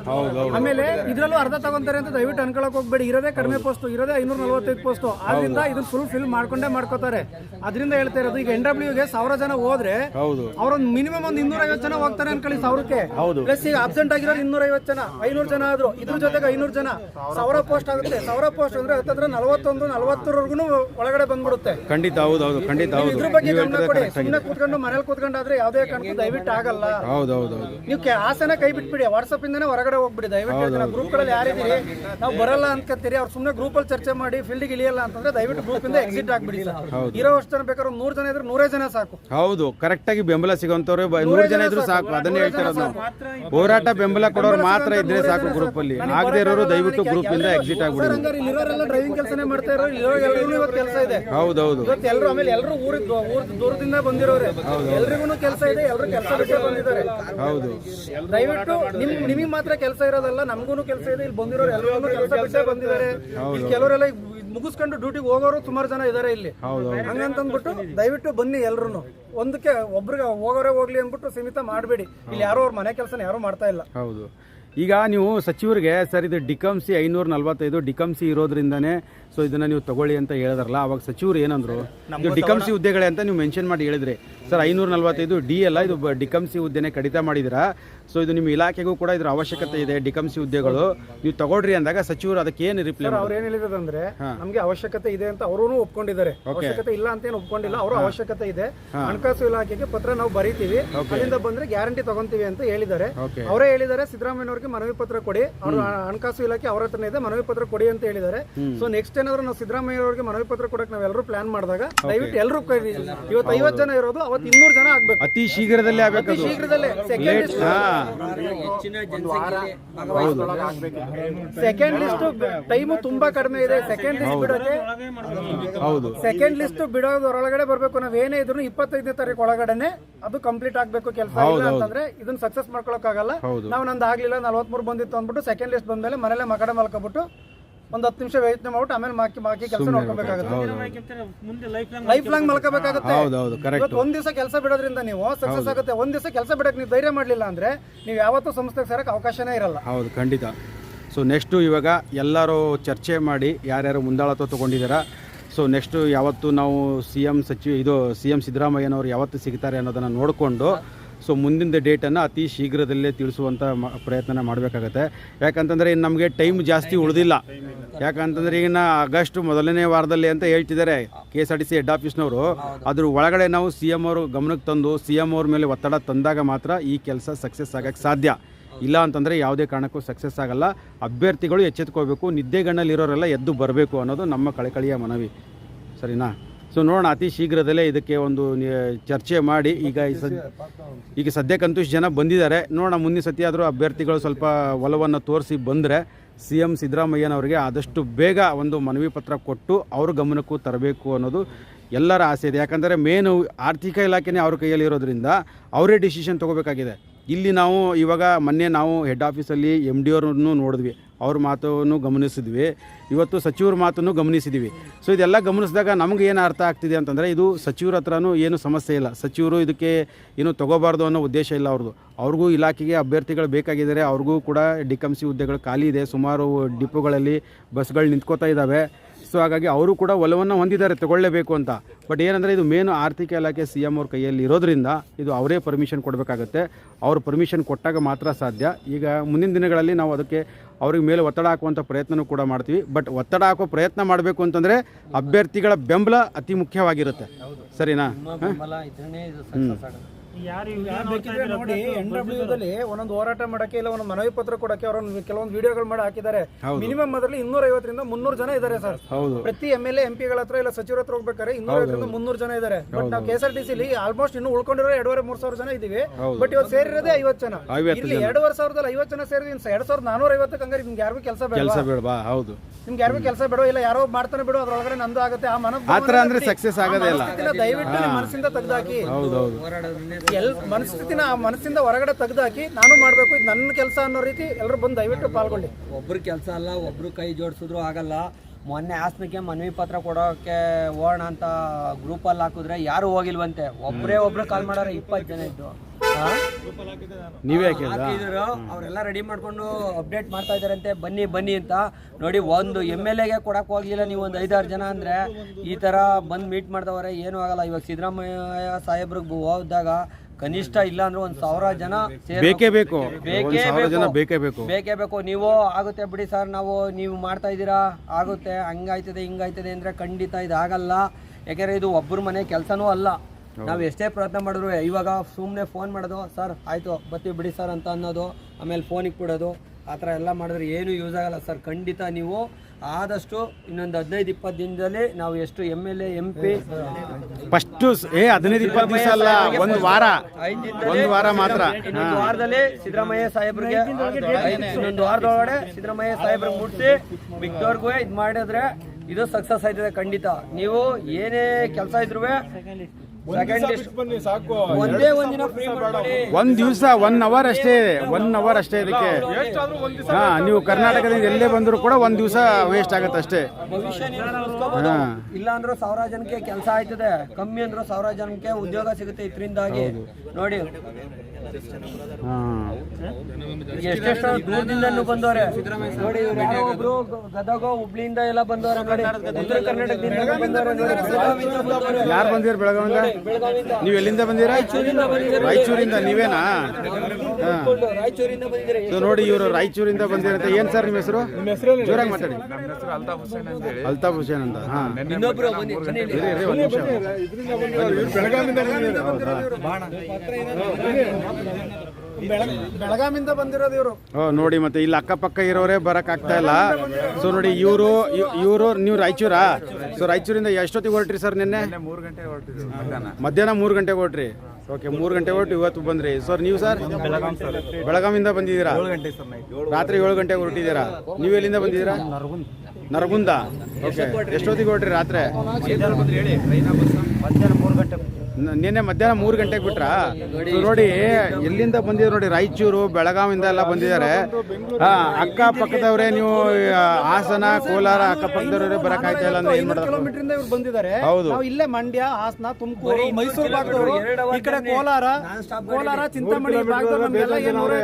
ಆಮೇಲೆ ಇದ್ರಲ್ಲೂ ಅರ್ಧ ತಗೊಂತಾರೆ ಅಂತ ದಯವಿಟ್ಟು ಅನ್ಕೊಳಕ್ ಹೋಗ್ಬೇಡಿ. ಇರೋದೇ ಕಡಿಮೆ ಪೋಸ್ಟ್ ಇರೋದೇ ಐನೂರ ನಲವತ್ತೈದು ಪೋಸ್ಟ್ ಆದ್ರಿಂದ ಇದನ್ನ ಫುಲ್ ಫಿಲ್ ಮಾಡ್ಕೊಂಡೇ ಮಾಡ್ಕೋತಾರೆ. ಅದರಿಂದ ಹೇಳ್ತಾ ಇರೋದು ಈಗ ಎನ್ ಡಬ್ಲ್ಯೂಗೆ ಸಾವಿರ ಜನ ಹೋದ್ರೆ ಹೌದು. ಅವ್ರೊಂದು ಮಿನಿಮಮ್ ಒಂದು ಇನ್ನೂರ ಐವತ್ತು ಜನ ಹೋಗ್ತಾರೆ ಅನ್ಕೊಳ್ಳಿ ಸಾವಿರಕ್ಕೆ. ಪ್ಲಸ್ ಈಗ ಅಬ್ಸೆಂಟ್ ಆಗಿರೋ ಇನ್ನೂರ ಐವತ್ತು ಜನ ಐನೂರು ಜನ ಆದ್ರು. ಇದ್ರ ಜೊತೆಗೆ ಐನೂರು ಜನ. ಸಾವಿರ ಪೋಸ್ಟ್ ಆಗುತ್ತೆ. ಸಾವಿರ ಪೋಸ್ಟ್ ಅಂದ್ರೆ ಹತ್ತತ್ರ ನಲವತ್ತೊಂದು ನಲವತ್ತರವರೆಗೂ ಒಳಗಡೆ ಬಂದ್ಬಿಡುತ್ತೆ. ಖಂಡಿತ ಹೌದು ಹೌದು ಖಂಡಿತ ಹೌದು. ಇದ್ರ ಬಗ್ಗೆ ಗಮನ ಕೊಡಿ. ಸುಮ್ಮನೆ ಕೂತ್ಕೊಂಡು ಮನೇಲಿ ಕೂತ್ಕೊಂಡಾದ್ರೆ ಯಾವುದೇ ಕಾರಣಕ್ಕೂ ದಯವಿಟ್ಟು ಆಗಲ್ಲ. ಹೌದು ಹೌದು ಹೌದು. ನೀವು ಆಸನ ಕೈ ಬಿಟ್ಬಿಡಿ. ವಾಟ್ಸಪ್ ಇಂದಾನೆ ಹೊರಗಡೆ ಹೋಗ್ಬಿಡಿ. ದಯವಿಟ್ಟು ಗ್ರೂಪ್ಗಳಲ್ಲಿ ಯಾರಿದ್ದೀರಿ ನಾವು ಬರಲ್ಲ ಅನ್ಕತ್ತೀರಿ. ಅವ್ರು ಸುಮ್ಮನೆ ಗ್ರೂಪ್ ಅಲ್ಲಿ ಚರ್ಚೆ ಮಾಡಿ ಫೀಲ್ಡ್ ಇಳಿಯಲ್ಲ ಅಂತಂದ್ರೆ ದಯವಿಟ್ಟು ಗ್ರೂಪ್ ಇಂದ ಎಕ್ಸಿಟ್ ಆಗ್ಬಿಡಿ. ಇರೋ ಅಷ್ಟು ಜನ ಬೇಕಾದ್ರೆ ನೂರ್ ಜನ ಇದ್ರೆ ನೂರೇ ಜನ ಸಾಕು. ಹೌದು ಕರೆಕ್ಟಾಗಿ ಬೆಂಬಲ ಸಿಗುವಂತವ್ರು ನೂರ್ ಜನ ಇದ್ರು ಸಾಕು. ಅದನ್ನೇ ಹೇಳ್ತಿರೋದು ಹೋರಾಟ ಬೆಂಬಲ ಕೊಡೋರು ಮಾತ್ರ ಇದ್ರೆ ಸಾಕು ಗ್ರೂಪಲ್ಲಿ ಆಗದೆ ಇರೋರು ದಯವಿಟ್ಟು ಇಂದ ಎಕ್ಸಿಟ್ ಆಗ್ಬಿಡಿ. ಹಂಗಾರೆ ಇಲ್ಲಿರೋರೆಲ್ಲ ಡ್ರೈವಿಂಗ್ ಕೆಲಸನೇ ಮಾಡ್ತಾ ಇರೋರು. ಇರೋ ಎಲ್ಲರಿಗೂ ಇವತ್ತು ಕೆಲಸ ಇದೆ. ಹೌದೌದು. ಇವತ್ತು ಎಲ್ಲರೂ ಆಮೇಲೆ ಎಲ್ಲರೂ ಊರಿದ್ ಊರ್ ದೂರದಿಂದ ಬಂದಿರೋರೆ. ಎಲ್ರಿಗೂ ಕೆಲಸ ಇದೆ ಎಲ್ಲರೂ ಕೆಲಸ ಬಿಟ್ಟೇ ಬಂದಿದ್ದಾರೆ. ಹೌದು. ದಯವಿಟ್ಟು ನಿಮ್ ನಿಮಗೆ ಮಾತ್ರ ಕೆಲಸ ಇರೋದಲ್ಲ ನಮಗೂ ಕೆಲಸ ಇದೆ ಇಲ್ಲಿ ಬಂದಿರೋರು ಎಲ್ಲರೂ ಕೆಲಸ ಬಿಟ್ಟೇ ಬಂದಿದ್ದಾರೆ. ಇಲ್ಲಿ ಕೆಲವರೆಲ್ಲ ಮುಗಿಸ್ಕೊಂಡು ಡ್ಯೂಟಿಗೆ ಹೋಗೋರು ಸುಮಾರು ಜನ ಇದ್ದಾರೆ ಇಲ್ಲಿ. ಹಂಗಂತಂದ್ಬಿಟ್ಟು ದಯವಿಟ್ಟು ಬನ್ನಿ ಎಲ್ರು ಒಂದಕ್ಕೆ ಒಬ್ರಿಗೆ ಹೋಗೋರೆ ಹೋಗ್ಲಿ ಅಂದ್ಬಿಟ್ಟು ಸೀಮಿತ ಮಾಡಬೇಡಿ. ಇಲ್ಲಿ ಯಾರೋ ಅವ್ರ ಮನೆ ಕೆಲಸನ ಯಾರು ಮಾಡ್ತಾ ಇಲ್ಲ. ಹೌದು. ಈಗ ನೀವು ಸಚಿವರಿಗೆ ಸರ್ ಇದು ಡಿಕಮ್ಸಿ ಐನೂರ ನಲ್ವತ್ತೈದು ಡಿಕಮ್ಸಿ ಇರೋದ್ರಿಂದನೇ ಸೊ ಇದನ್ನ ನೀವು ತಗೊಳ್ಳಿ ಅಂತ ಹೇಳಿದ್ರಲ್ಲ ಅವಾಗ ಸಚಿವರು ಏನಂದ್ರು ಇದು ಡಿಕಮ್ಸಿ ಹುದ್ದೆಗಳೇ ಅಂತ ನೀವು ಮೆನ್ಷನ್ ಮಾಡಿ ಹೇಳಿದ್ರಿ. ಸರ್ ಐನೂರ ನಲ್ವತ್ತೈದು ಡಿ ಅಲ್ಲ ಇದು ಡಿಕಂಸಿ ಡಿಕಮ್ಸಿ ಹುದ್ದೆನೆ ಕಡಿತ ಮಾಡಿದಿರಾ ಸೊ ಇದು ನಿಮ್ಮ ಇಲಾಖೆಗೂ ಕೂಡ ಇದ್ರ ಅವಶ್ಯಕತೆ ಇದೆ ಡಿಕಮ್ಸಿ ಹುದ್ದೆಗಳು. ನೀವು ತಗೊಳ್ರಿ ಅಂದಾಗ ಸಚಿವರು ಅದಕ್ಕೆ ಏನು ರಿಪ್ಲೈ ಅವ್ರು ಏನ್ ಅಂದ್ರೆ ನಮಗೆ ಅವಶ್ಯಕತೆ ಇದೆ ಅಂತ ಅವರು ಒಪ್ಕೊಂಡಿದ್ದಾರೆ. ಅವಶ್ಯಕತೆ ಇಲ್ಲ ಅಂತ ಏನು ಒಪ್ಕೊಂಡಿಲ್ಲ ಅವರು ಅವಶ್ಯಕತೆ ಇದೆ. ಹಣಕಾಸು ಇಲಾಖೆಗೆ ಪತ್ರ ನಾವು ಬರೀತೀವಿ. ಅಲ್ಲಿಂದ ಬಂದ್ರೆ ಗ್ಯಾರಂಟಿ ತಗೊಂತೀವಿ ಅಂತ ಹೇಳಿದ್ದಾರೆ. ಅವರೇ ಹೇಳಿದ್ದಾರೆ ಸಿದ್ದರಾಮಯ್ಯ ಅವ್ರಿಗೆ ಮನವಿ ಪತ್ರ ಕೊಡಿ. ಅವರು ಹಣಕಾಸು ಇಲಾಖೆ ಅವರ ಹತ್ರನೇ ಇದೆ ಮನವಿ ಪತ್ರ ಕೊಡಿ ಅಂತ ಹೇಳಿದ್ದಾರೆ. ಸೊ ನೆಕ್ಸ್ಟ್ ಏನಾದ್ರು ನಾವು ಸಿದ್ದರಾಮಯ್ಯ ಅವರಿಗೆ ಮನವಿ ಪತ್ರ ಕೊಡಕ್ಕೆ ನಾವೆಲ್ಲರೂ ಪ್ಲಾನ್ ಮಾಡಿದಾಗ ದಯವಿಟ್ಟು ಎಲ್ಲರೂ ಕೈ ಇವತ್ತು ಐವತ್ತು ಜನ ಇರೋದು ಅವತ್ತು ಇನ್ನೂರು ಜನ ಆಗ್ಬೇಕು. ಅತಿ ಶೀಘ್ರದಲ್ಲೇ ಆಗಬೇಕು ಶೀಘ್ರದಲ್ಲೇ. Second list second list time ತುಂಬಾ ಕಡಿಮೆ ಇದೆ. ಸೆಕೆಂಡ್ ಲಿಸ್ಟ್ ಬಿಡೋಕೆ ಹೌದು. ಸೆಕೆಂಡ್ ಲಿಸ್ಟ್ ಬಿಡೋದ್ರೊಳಗಡೆ ಬರಬೇಕು ನಾವ್ ಏನೇ ಇದ್ರು ಇಪ್ಪತ್ತೈದನೇ ತಾರೀಕು ಒಳಗಡೆನೆ ಅದು ಕಂಪ್ಲೀಟ್ ಆಗ್ಬೇಕು ಕೆಲಸ ಇಲ್ಲ ಅಂತಂದ್ರೆ ಇದನ್ನ ಸಕ್ಸಸ್ ಮಾಡ್ಕೊಳಕ್ ಆಗಲ್ಲ ನಾವು ನಂದು ಆಗ್ಲಿಲ್ಲ ನಲ್ವತ್ಮೂರು ಬಂದಿತ್ತು ಅಂದ್ಬಿಟ್ಟು ಸೆಕೆಂಡ್ ಲಿಸ್ಟ್ ಬಂದ್ಮೇಲೆ ಮನೇಲೆ ಮಕಡೆ ಮಲ್ಕೊಬಿಟ್ಟು ಒಂದ್ ಹತ್ತು ನಿಮಿಷ ಯೋಚನೆ ಮಾಡ್ಬಿಟ್ಟು ಆಮೇಲೆ ಬಾಕಿ ಮಾಕಿ ಕೆಲಸ ನೋಡ್ಕೋಬೇಕಾಗುತ್ತೆ. ಲೈಫ್ ಲಾಂಗ್ ಮಲ್ಕೋಬೇಕಾಗುತ್ತೆ. ಹೌದೌದು ಕರೆಕ್ಟ್ ಇವತ್ತು ಒಂದ್ ದಿವಸ ಕೆಲಸ ಬಿಡೋದ್ರಿಂದ ನೀವು ಸಕ್ಸಸ್ ಆಗುತ್ತೆ. ಒಂದ್ ದಿವಸ ಕೆಲಸ ಬಿಡಕ್ ನೀವು ಧೈರ್ಯ ಮಾಡ್ಲಿಲ್ಲ ಅಂದ್ರೆ ನೀವು ಯಾವತ್ತೂ ಸಂಸ್ಥೆಗೆ ಸೇರಕ್ ಅವಕಾಶನೇ ಇರಲ್ಲ. ಹೌದು ಖಂಡಿತ. ಸೊ ನೆಕ್ಸ್ಟು ಇವಾಗ ಎಲ್ಲರೂ ಚರ್ಚೆ ಮಾಡಿ ಯಾರ್ಯಾರು ಮುಂದಾಳತ್ವ ತೊಗೊಂಡಿದ್ದೀರಾ? ಸೊ ನೆಕ್ಸ್ಟು ಯಾವತ್ತು ನಾವು ಸಿ ಎಂ ಸಚಿವ ಇದು ಸಿ ಎಂ ಸಿದ್ದರಾಮಯ್ಯನವರು ಯಾವತ್ತು ಸಿಗ್ತಾರೆ ಅನ್ನೋದನ್ನು ನೋಡಿಕೊಂಡು ಸೊ ಮುಂದಿನ ಡೇಟನ್ನು ಅತಿ ಶೀಘ್ರದಲ್ಲೇ ತಿಳಿಸುವಂಥ ಮ ಪ್ರಯತ್ನ ಮಾಡಬೇಕಾಗತ್ತೆ. ಯಾಕಂತಂದರೆ ಇನ್ನು ನಮಗೆ ಟೈಮ್ ಜಾಸ್ತಿ ಉಳಿದಿಲ್ಲ. ಯಾಕಂತಂದರೆ ಈಗ ಆಗಸ್ಟ್ ಮೊದಲನೇ ವಾರದಲ್ಲಿ ಅಂತ ಹೇಳ್ತಿದ್ದಾರೆ K S R T C head ಆಫೀಸ್ನವರು. ಅದ್ರ ಒಳಗಡೆ ನಾವು ಸಿ ಎಂ ಅವರು ಗಮನಕ್ಕೆ ತಂದು ಸಿ ಎಂ ಅವ್ರ ಮೇಲೆ ಒತ್ತಡ ತಂದಾಗ ಮಾತ್ರ ಈ ಕೆಲಸ ಸಕ್ಸಸ್ ಆಗಕ್ಕೆ ಸಾಧ್ಯ. ಇಲ್ಲ ಅಂತಂದರೆ ಯಾವುದೇ ಕಾರಣಕ್ಕೂ ಸಕ್ಸಸ್ ಆಗಲ್ಲ. ಅಭ್ಯರ್ಥಿಗಳು ಎಚ್ಚೆತ್ಕೋಬೇಕು ನಿದ್ದೆಗಣ್ಣಲ್ಲಿರೋರೆಲ್ಲ ಎದ್ದು ಬರಬೇಕು ಅನ್ನೋದು ನಮ್ಮ ಕಳಕಳಿಯ ಮನವಿ. ಸರಿನಾ? ಸೊ ನೋಡೋಣ ಅತಿ ಶೀಘ್ರದಲ್ಲೇ ಇದಕ್ಕೆ ಒಂದು ಚರ್ಚೆ ಮಾಡಿ. ಈಗ ಈ ಸದ್ ಈಗ ಸದ್ಯಕ್ಕಂತೂ ಇಷ್ಟು ಜನ ಬಂದಿದ್ದಾರೆ. ನೋಡೋಣ ಮುಂದಿನ ಸತಿ ಆದರೂ ಅಭ್ಯರ್ಥಿಗಳು ಸ್ವಲ್ಪ ಒಲವನ್ನು ತೋರಿಸಿ ಬಂದರೆ ಸಿ ಎಂ ಸಿದ್ದರಾಮಯ್ಯನವರಿಗೆ ಆದಷ್ಟು ಬೇಗ ಒಂದು ಮನವಿ ಪತ್ರ ಕೊಟ್ಟು ಅವ್ರ ಗಮನಕ್ಕೂ ತರಬೇಕು ಅನ್ನೋದು ಎಲ್ಲರ ಆಸೆ ಇದೆ. ಯಾಕಂದರೆ ಮೇನ್ ಆರ್ಥಿಕ ಇಲಾಖೆನೇ ಅವ್ರ ಕೈಯಲ್ಲಿ ಇರೋದ್ರಿಂದ ಅವರೇ ಡಿಸಿಷನ್ ತೊಗೋಬೇಕಾಗಿದೆ. ಇಲ್ಲಿ ನಾವು ಇವಾಗ ಮೊನ್ನೆ ನಾವು ಹೆಡ್ ಆಫೀಸಲ್ಲಿ ಎಂ ಡಿ ಅವ್ರನ್ನು ನೋಡಿದ್ವಿ. ಅವ್ರ ಮಾತನ್ನು ಗಮನಿಸಿದ್ವಿ. ಇವತ್ತು ಸಚಿವರ ಮಾತನ್ನು ಗಮನಿಸಿದ್ವಿ. ಸೊ ಇದೆಲ್ಲ ಗಮನಿಸಿದಾಗ ನಮ್ಗೆ ಏನು ಅರ್ಥ ಆಗ್ತಿದೆ ಅಂತಂದರೆ ಇದು ಸಚಿವರ ಹತ್ರನೂ ಏನು ಸಮಸ್ಯೆ ಇಲ್ಲ. ಸಚಿವರು ಇದಕ್ಕೆ ಏನು ತೊಗೋಬಾರ್ದು ಅನ್ನೋ ಉದ್ದೇಶ ಇಲ್ಲ ಅವ್ರದ್ದು. ಅವ್ರಿಗೂ ಇಲಾಖೆಗೆ ಅಭ್ಯರ್ಥಿಗಳು ಬೇಕಾಗಿದ್ದಾರೆ. ಅವ್ರಿಗೂ ಕೂಡ ಡಿ ಕಮ್ ಸಿ ಹುದ್ದೆಗಳು ಖಾಲಿ ಇದೆ. ಸುಮಾರು ಡಿಪೋಗಳಲ್ಲಿ ಬಸ್ಗಳು ನಿಂತ್ಕೋತಾ ಇದ್ದಾವೆ. ಸೊ ಹಾಗಾಗಿ ಅವರು ಕೂಡ ಒಲವನ್ನು ಹೊಂದಿದ್ದಾರೆ, ತಗೊಳ್ಳೇಬೇಕು ಅಂತ. ಬಟ್ ಏನಂದರೆ ಇದು ಮೇನು ಆರ್ಥಿಕ ಇಲಾಖೆ ಸಿ ಎಂ ಅವ್ರ ಕೈಯಲ್ಲಿ ಇರೋದ್ರಿಂದ ಇದು ಅವರೇ ಪರ್ಮಿಷನ್ ಕೊಡಬೇಕಾಗತ್ತೆ. ಅವ್ರು ಪರ್ಮಿಷನ್ ಕೊಟ್ಟಾಗ ಮಾತ್ರ ಸಾಧ್ಯ. ಈಗ ಮುಂದಿನ ದಿನಗಳಲ್ಲಿ ನಾವು ಅದಕ್ಕೆ ಅವ್ರಿಗೆ ಮೇಲೆ ಒತ್ತಡ ಹಾಕುವಂಥ ಪ್ರಯತ್ನವೂ ಕೂಡ ಮಾಡ್ತೀವಿ. ಬಟ್ ಒತ್ತಡ ಹಾಕೋ ಪ್ರಯತ್ನ ಮಾಡಬೇಕು ಅಂತಂದರೆ ಅಭ್ಯರ್ಥಿಗಳ ಬೆಂಬಲ ಅತಿ ಮುಖ್ಯವಾಗಿರುತ್ತೆ. ಸರಿನಾ? ಬೇಕಿದ್ರೆ ನೋಡಿ ಎನ್ ಡಬ್ಲ್ಯೂ ದಲ್ಲಿ ಒಂದೊಂದು ಹೋರಾಟ ಮಾಡಕ್ಕೆ ಇಲ್ಲ ಒಂದೊಂದು ಮನವಿ ಪತ್ರ ಕೊಡಕ್ಕೆ ಅವ್ರ ಕೆಲವೊಂದು ವಿಡಿಯೋಗಳು ಮಾಡಿ ಹಾಕಿದ್ದಾರೆ. ಮಿನಿಮಮ್ ಅದರಲ್ಲಿ ಇನ್ನೂರ ಐವತ್ತರಿಂದ ಮುನ್ನೂರು ಜನ ಇದ್ದಾರೆ ಸರ್. ಹೌದು. ಪ್ರತಿ ಎಂ ಎಲ್ ಎಂಪಿಗಳ ಹತ್ರ ಇಲ್ಲ ಸಚಿವರ ಹತ್ರ ಹೋಗ್ಬೇಕಾದ್ರೆ ಇನ್ನೂರ ಐವತ್ತರಿಂದ ಮುನ್ನೂರು ಜನ ಇದ್ದಾರೆ. ಬಟ್ ನಾವು ಕೆ ಎಸ್ ಆರ್ ಟಿ ಸಿಲಿ ಆಲ್ಮೋಸ್ಟ್ ಇನ್ನು ಉಳ್ಕೊಂಡಿರೋ ಎರಡೂವರೆ ಮೂರು ಸಾವಿರ ಜನ ಇದೀವಿ ಬಟ್ ಇವತ್ತು ಸೇರಿರೋದೇ ಐವತ್ತು ಜನ. ಇಲ್ಲಿ ಎರಡೂವರೆ ಸಾವಿರದಲ್ಲಿ ಐವತ್ತು ಜನ ಸೇರಿದ್ವಿ ಇನ್ನು ಎರಡ್ ಸಾವಿರದ ನಾನೂರ ಐವತ್ತಕ್ಕೆ ಹಂಗಾರೆ ನಿಮ್ಗೆ ಯಾರಿಗೂ ಕೆಲಸ ಬೇಡ ಕೆಲಸ ಬೇಡವಾ? ಹೌದು. ನಿಮ್ಗೆ ಯಾರಿಗೂ ಕೆಲಸ ಬೇಡ ಇಲ್ಲ ಯಾರೋ ಮಾಡ್ತಾನೆ ಬಿಡು ಅದ್ರೊಳಗಡೆ ನಂದು ಆಗುತ್ತೆ. ಆ ಮನ ಆತರ ಅಂದರೆ ಸಕ್ಸಸ್ ಆಗೋದೇ ಇಲ್ಲ. ದಯವಿಟ್ಟು ನಿಮ್ಮ ಮನಸ್ಸಿಂದ ತೆಗೆದಾಕಿ. ಹೌದೌದು ಎಲ್ ಮನಸ್ಥಿತಿನ ಆ ಮನಸ್ಸಿಂದ ಹೊರಗಡೆ ತೆಗೆದಾಕಿ ನಾನು ಮಾಡಬೇಕು, ಇದು ನನ್ನ ಕೆಲಸ ಅನ್ನೋ ರೀತಿ ಎಲ್ಲರೂ ಬಂದು ದಯವಿಟ್ಟು ಪಾಲ್ಗೊಳ್ಳಿ. ಒಬ್ರು ಕೆಲಸ ಅಲ್ಲ, ಒಬ್ರು ಕೈ ಜೋಡಿಸಿದ್ರು ಆಗಲ್ಲ. ಮೊನ್ನೆ ಹಾಸನಕ್ಕೆ ಮನವಿ ಪತ್ರ ಕೊಡೋಕೆ ಹೋಗೋಣ ಅಂತ ಗ್ರೂಪಲ್ಲಿ ಹಾಕಿದ್ರೆ ಯಾರು ಹೋಗಿಲ್ವಂತೆ. ಒಬ್ಬರೇ ಒಬ್ರು ಕಾಲ್ ಮಾಡೋರು ಇಪ್ಪತ್ತು ಜನ ಇದ್ದು? ನೀವೇ ಹಾಕಿದ್ರಾ? ಅವರೆಲ್ಲ ರೆಡಿ ಮಾಡ್ಕೊಂಡು ಅಪ್ಡೇಟ್ ಮಾಡ್ತಾ ಇದಾರಂತೆ ಬನ್ನಿ ಬನ್ನಿ ಅಂತ. ನೋಡಿ ಒಂದು ಎಂ ಎಲ್ ಎಗೆ ಕೊಡಕ್ ಹೋಗ್ಲಿಲ್ಲ ನೀವು ಒಂದು ಐದಾರು ಜನ ಅಂದ್ರೆ. ಈ ತರ ಬಂದ್ ಮೀಟ್ ಮಾಡ್ದವ್ರೆ ಏನೂ ಆಗಲ್ಲ. ಇವಾಗ ಸಿದ್ದರಾಮಯ್ಯ ಸಾಹೇಬ್ರಿಗೆ ಹೋದಾಗ ಕನಿಷ್ಠ ಇಲ್ಲ ಅಂದ್ರೆ ಒಂದ್ ಸಾವಿರ ಜನ ಬೇಕೇ ಬೇಕು. ಬೇಕೇ ಬೇಕು. ನೀವು ಆಗುತ್ತೆ ಬಿಡಿ ಸರ್ ನಾವು ನೀವು ಮಾಡ್ತಾ ಇದ್ದೀರಾ? ಆಗುತ್ತೆ. ಹಂಗಾಯ್ತದೆ ಹಿಂಗಾಯ್ತದೆ ಅಂದ್ರೆ ಖಂಡಿತ ಇದಾಗಲ್ಲ. ಆಗಲ್ಲ ಯಾಕೆಂದ್ರೆ ಇದು ಒಬ್ಬರ ಮನೆ ಕೆಲಸನೂ ಅಲ್ಲ. ನಾವು ಎಷ್ಟೇ ಪ್ರಯತ್ನ ಮಾಡಿದ್ರು ಇವಾಗ ಸುಮ್ಮನೆ ಫೋನ್ ಮಾಡೋದು ಸರ್ ಆಯಿತು ಬರ್ತೀವಿ ಬಿಡಿ ಸರ್ ಅಂತ ಅನ್ನೋದು ಆಮೇಲೆ ಫೋನಿಗೆ ಬಿಡೋದು ಆ ಥರ ಎಲ್ಲ ಮಾಡಿದ್ರೆ ಏನೂ ಯೂಸ್ ಆಗಲ್ಲ ಸರ್. ಖಂಡಿತ ನೀವು ಆದಷ್ಟು ಇನ್ನೊಂದು ಹದಿನೈದು ಇಪ್ಪತ್ತು ದಿನದಲ್ಲಿ ನಾವು ಎಷ್ಟು M L A M P first ಏ ಹದಿನೈದು ಇಪ್ಪತ್ತು ದಿವಸ ಅಲ್ಲ ಒಂದು ವಾರ. ಒಂದು ವಾರ ಮಾತ್ರ. ಇನ್ನೊಂದು ವಾರದಲ್ಲಿ ಸಿದ್ದರಾಮಯ್ಯ ಸಾಹೇಬ್ರಿಗೆ ಇನ್ನೊಂದು ವಾರದೊಳಗಡೆ ಸಿದ್ದರಾಮಯ್ಯ ಸಾಹೇಬ್ರಿಗೆ ಮುಟ್ಟಿ ಮಿಕ್ದವ್ರಿಗೂ ಇದು ಮಾಡಿದ್ರೆ ಇದು ಸಕ್ಸಸ್ ಆಯ್ತದೆ ಖಂಡಿತ. ನೀವು ಏನೇ ಕೆಲಸ ಇದ್ರು ಒಂದೇ ಒಂದಿನ ಒಂದು ದಿವಸ ಒನ್ ಅವರ್ ಅಷ್ಟೇ ಒನ್ ಅವರ್ ಅಷ್ಟೇ ಇದಕ್ಕೆ. ಹಾ ನೀವು ಕರ್ನಾಟಕದಿಂದ ಎಲ್ಲೇ ಬಂದರೂ ಕೂಡ ಒಂದ್ ದಿವಸ ವೇಸ್ಟ್ ಆಗತ್ತೆ ಅಷ್ಟೇ ಭವಿಷ್ಯ ನೀವು ರೂಪಿಸ್ಕೋಬೋದು. ಇಲ್ಲ ಅಂದ್ರೂ ಸಾವಿರ ಜನಕ್ಕೆ ಕೆಲಸ ಆಯ್ತದೆ. ಕಮ್ಮಿ ಅಂದ್ರೂ ಸಾವಿರ ಜನಕ್ಕೆ ಉದ್ಯೋಗ ಸಿಗುತ್ತೆ ಇದರಿಂದಾಗಿ. ನೋಡಿ ಎಷ್ಟೆಷ್ಟು ದೂರದಿಂದನೂ ಬಂದವ್ರೆ? ನೋಡಿ ಯಾರೋ ಒಬ್ರು ಗದಗ ಹುಬ್ಳಿಯಿಂದ ಎಲ್ಲ ಬಂದವ್ರೆ ನೋಡಿ. ಉತ್ತರ ಕರ್ನಾಟಕದಿಂದ ಬಂದವ್ರೆ ನೋಡಿ. ಯಾರು ಬಂದಿರ ಬೆಳಗಾವಿಂದ ನೀವು ಎಲ್ಲಿಂದ ಬಂದಿರ? ರಾಯಚೂರಿಂದ ನೀವೇನಾ ಹಾಂ ಕೂತ್ಕೊಂಡು ರಾಯಚೂರಿಂದ ಬಂದಿದ್ದಾರೆ ಸೊ ನೋಡಿ ಇವರು ರಾಯಚೂರಿಂದ ಬಂದಿರಂತ ಏನ್ ಸರ್ ನಿಮ್ಮ ಹೆಸರು? ಜೋರಾಗಿ ಮಾತಾಡಿ. ಅಲ್ತಾಫ್ ಹುಸೇನ್ ಅಂತ ಹಾಂ. ಇನ್ನೊಬ್ರು ಬನ್ನಿ. ಇರಿ, ಇರಿ, ಒಂದು ನಿಮಿಷ. ಬೆಳಗಾಮಿಂದ ಬಂದಿರೋದು ಇವರು. ಓ ನೋಡಿ ಮತ್ತೆ ಇಲ್ಲಿ ಅಕ್ಕಪಕ್ಕ ಇರೋರೇ ಬರಕ್ ಆಗ್ತಾ ಇಲ್ಲ. ಸೊ ನೋಡಿ ಇವರು ಇವರು ನೀವು ರಾಯಚೂರಾ? ಸೊ ರಾಯಚೂರಿಂದ ಎಷ್ಟೊತ್ತಿಗೆ ಹೊರಟ್ರಿ ಸರ್ ನಿನ್ನೆ? ಮೂರು ಗಂಟೆ ಹೊರಟ್ರಿ ಮಧ್ಯಾಹ್ನ. ಮಧ್ಯಾಹ್ನ ಮೂರು ಗಂಟೆಗೆ ಹೊರಟ್ರಿ. ಓಕೆ ಮೂರು ಗಂಟೆ ಹೊರಟು ಇವತ್ತು ಬಂದ್ರಿ. ಸರ್ ನೀವು ಸರ್ ಬೆಳಗಾವಿಂದ ಬಂದಿದ್ದೀರಾ? ರಾತ್ರಿ ಏಳು ಗಂಟೆಗೆ ಹೊರಟಿದ್ದೀರಾ? ನೀವು ಎಲ್ಲಿಂದ ಬಂದಿದ್ದೀರಾ? ನರಗುಂದ. ಓಕೆ ಎಷ್ಟೊತ್ತಿಗೆ ಹೊರಟ್ರಿ ರಾತ್ರಿ ಮಧ್ಯಾಹ್ನ ಮೂರು ಗಂಟೆ ನ- ನಿನ್ನೆ ಮಧ್ಯಾಹ್ನ ಮೂರು ಗಂಟೆಗೆ ಬಿಟ್ರಾ? ನೋಡಿ ಎಲ್ಲಿಂದ ಬಂದಿದ್ರು ನೋಡಿ ರಾಯಚೂರು ಬೆಳಗಾವಿಂದ ಎಲ್ಲ ಬಂದಿದ್ದಾರೆ. ಅಕ್ಕ ಅಕ್ಕಪಕ್ಕದವ್ರೆ ನೀವು ಹಾಸನ ಕೋಲಾರ ಅಕ್ಕಪಕ್ಕದವ್ರೆ ಬರಕ್ ಆಯ್ತಾ ಇಲ್ಲ ಅಂದ್ರೆ ಏನ್ ಕಿಲೋಮೀಟರ್ ಇಂದ ಇವ್ರು ಬಂದಿದ್ದಾರೆ. ಹೌದು. ನಾವು ಇಲ್ಲೇ ಮಂಡ್ಯ ಹಾಸನ ತುಮಕೂರು ಮೈಸೂರು ಭಾಗದವರು. ಈ ಕಡೆ ಕೋಲಾರ ಕೋಲಾರ ಚಿಂತಾಮಣಿ ಭಾಗದವ್ರು ನಮ್ಗೆಲ್ಲ ಏನ್ ಇನ್ನೂರು